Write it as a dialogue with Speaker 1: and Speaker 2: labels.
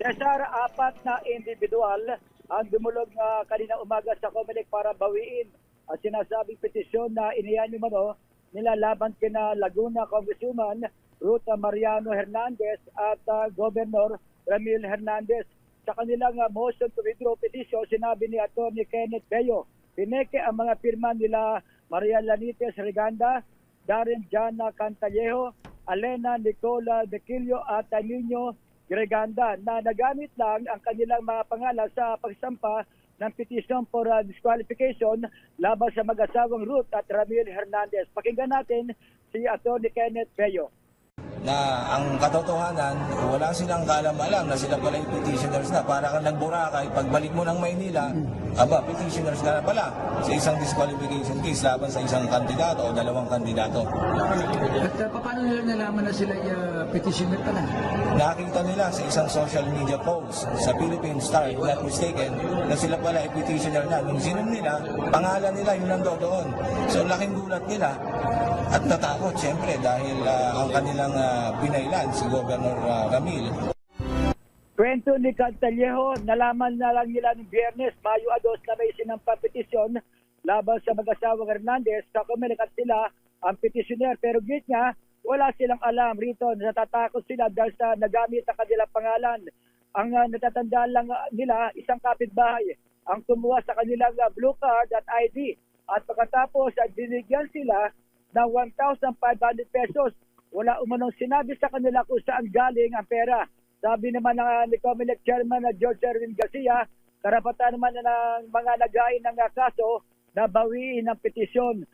Speaker 1: Cesar, apat na individual ang dumulog na kanina umaga sa Comelec para bawiin ang sinasabing petisyon na iniyan yung ano, nilalaban kina Laguna Congresswoman Ruta Mariano Hernandez at ah, Governor Ramil Hernandez. Sa kanilang ah, motion to withdraw petition, sinabi ni Atty. Kenneth Bello, pineke ang mga pirma nila Maria Lanites Reganda, Darren Jana Cantallejo, Alena Nicola Dequilio at Nino Greganda na nagamit lang ang kanilang mga pangalan sa pagsampa ng petition for uh, disqualification laban sa mag-asawang Ruth at Ramil Hernandez. Pakinggan natin si Atty. Kenneth Bello.
Speaker 2: Na ang katotohanan, wala silang kalam-alam na sila pala yung petitioners na. Para kang nagburakay, pagbalik mo ng Maynila, aba, petitioners ka na pala sa isang disqualification case laban sa isang kandidato o dalawang kandidato.
Speaker 3: At uh, paano nila nalaman na sila uh, petitioner pala?
Speaker 2: Nakita nila sa isang social media post sa Philippine Star, if not mistaken, na sila pala ay petitioner na. Nung sinom nila, pangalan nila yung nando doon. So laking gulat nila at natakot siyempre dahil ah, ang kanilang ah, pinailan si Governor ah, Ramil
Speaker 1: Kwento ni Cantallejo, nalaman na lang nila ng biyernes, Mayo 2 na may sinampa petisyon laban sa mag-asawang Hernandez sa Comelec at sila ang petitioner. Pero git niya, wala silang alam rito. Natatakot sila dahil sa nagamit ang kanilang pangalan. Ang uh, natatandaan lang nila, isang kapitbahay ang tumuha sa kanilang blue card at ID. At pagkatapos, uh, binigyan sila ng 1,500 pesos. Wala umanong sinabi sa kanila kung saan galing ang pera. Sabi naman ng ni Comelec Chairman na George Erwin Garcia, karapatan naman na ng mga nagain ng ah, kaso na bawiin ang petisyon.